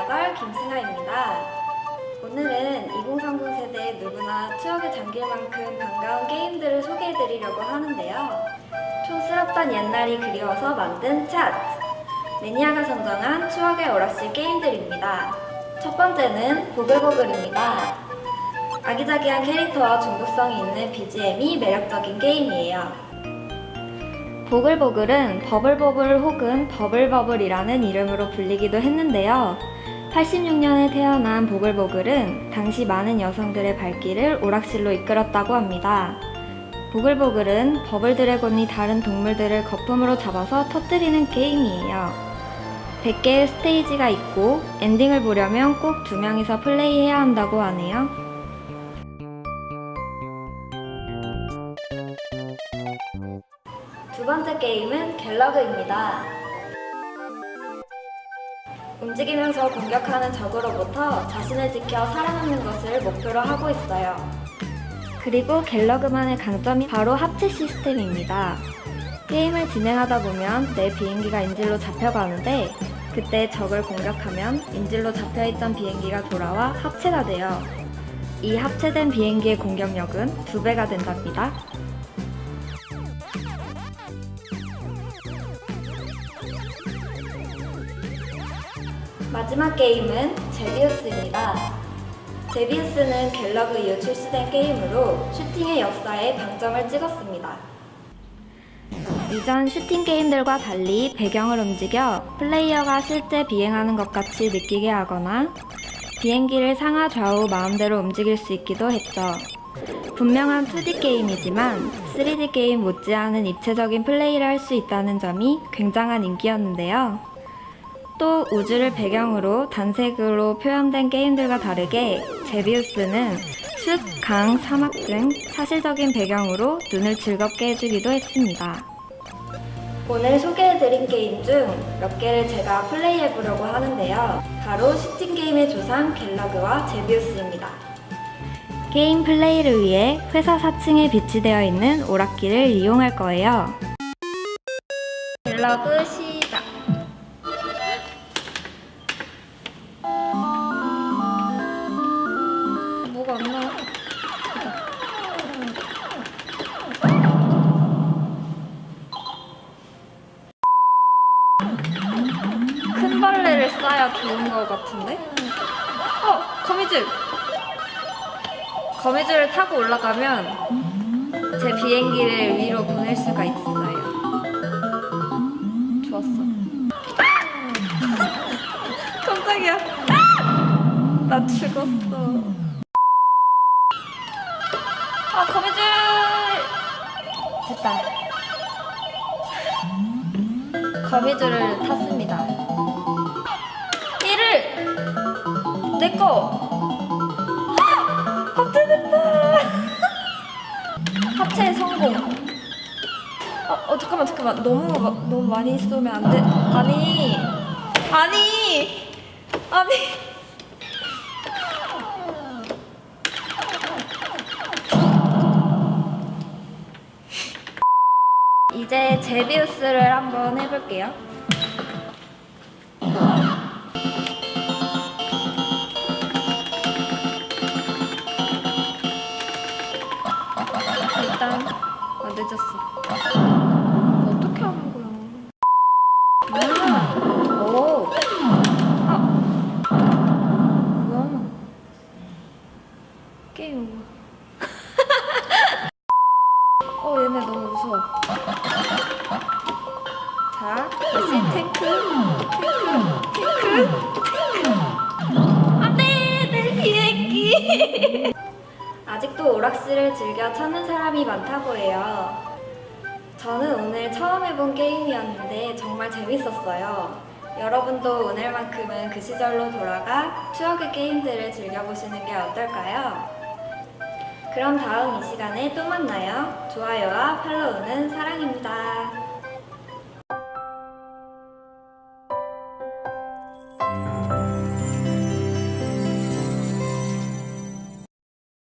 미라걸 김승아입니다. 오늘은 2030 세대 누구나 추억에 잠길 만큼 반가운 게임들을 소개해드리려고 하는데요. 촌스럽던 옛날이 그리워서 만든 차트. 매니아가 선정한 추억의 오락실 게임들입니다. 첫 번째는 보글보글입니다. 아기자기한 캐릭터와 중독성이 있는 BGM이 매력적인 게임이에요. 보글보글은 버블버블 혹은 버블버블이라는 이름으로 불리기도 했는데요. 86년에 태어난 보글보글은 당시 많은 여성들의 발길을 오락실로 이끌었다고 합니다. 보글보글은 버블 드래곤이 다른 동물들을 거품으로 잡아서 터뜨리는 게임이에요. 100개의 스테이지가 있고 엔딩을 보려면 꼭 두 명이서 플레이해야 한다고 하네요. 두 번째 게임은 갤러그입니다. 움직이면서 공격하는 적으로부터 자신을 지켜 살아남는 것을 목표로 하고 있어요. 그리고 갤러그만의 강점이 바로 합체 시스템입니다. 게임을 진행하다 보면 내 비행기가 인질로 잡혀가는데 그때 적을 공격하면 인질로 잡혀있던 비행기가 돌아와 합체가 돼요. 이 합체된 비행기의 공격력은 두 배가 된답니다. 마지막 게임은 제비우스입니다. 제비우스는 갤러그 이후 출시된 게임으로 슈팅의 역사에 방점을 찍었습니다. 이전 슈팅 게임들과 달리 배경을 움직여 플레이어가 실제 비행하는 것 같이 느끼게 하거나 비행기를 상하 좌우 마음대로 움직일 수 있기도 했죠. 분명한 2D 게임이지만 3D 게임 못지않은 입체적인 플레이를 할 수 있다는 점이 굉장한 인기였는데요. 또 우주를 배경으로 단색으로 표현된 게임들과 다르게 제비우스는 숲, 강, 사막 등 사실적인 배경으로 눈을 즐겁게 해주기도 했습니다. 오늘 소개해드린 게임 중 몇 개를 제가 플레이해보려고 하는데요. 바로 슈팅 게임의 조상 갤러그와 제비우스입니다. 게임 플레이를 위해 회사 4층에 비치되어 있는 오락기를 이용할 거예요. 갤러그 시 쏴야 좋은 것 같은데? 어! 거미줄! 거미줄을 타고 올라가면 제 비행기를 위로 보낼 수가 있어요. 좋았어. 깜짝이야. 나 죽었어. 아, 거미줄! 됐다. 거미줄을 탔습니다. 내꺼! 합체됐다! 합체 성공! 어, 어, 잠깐만, 잠깐만. 너무, 마- 너무 많이 쏘면 안 돼. 아니! 아니! 아니! 이제 제비우스를 한번 해볼게요. 오버. 어, 얘네 너무 무서워. 자, 다시 탱크, 탱크, 탱크, 탱크. 안 돼, 내 비행기. 아직도 오락실을 즐겨 찾는 사람이 많다고 해요. 저는 오늘 처음 해본 게임이었는데 정말 재밌었어요. 여러분도 오늘만큼은 그 시절로 돌아가 추억의 게임들을 즐겨보시는 게 어떨까요? 그럼 다음 이 시간에 또 만나요. 좋아요와 팔로우는 사랑입니다.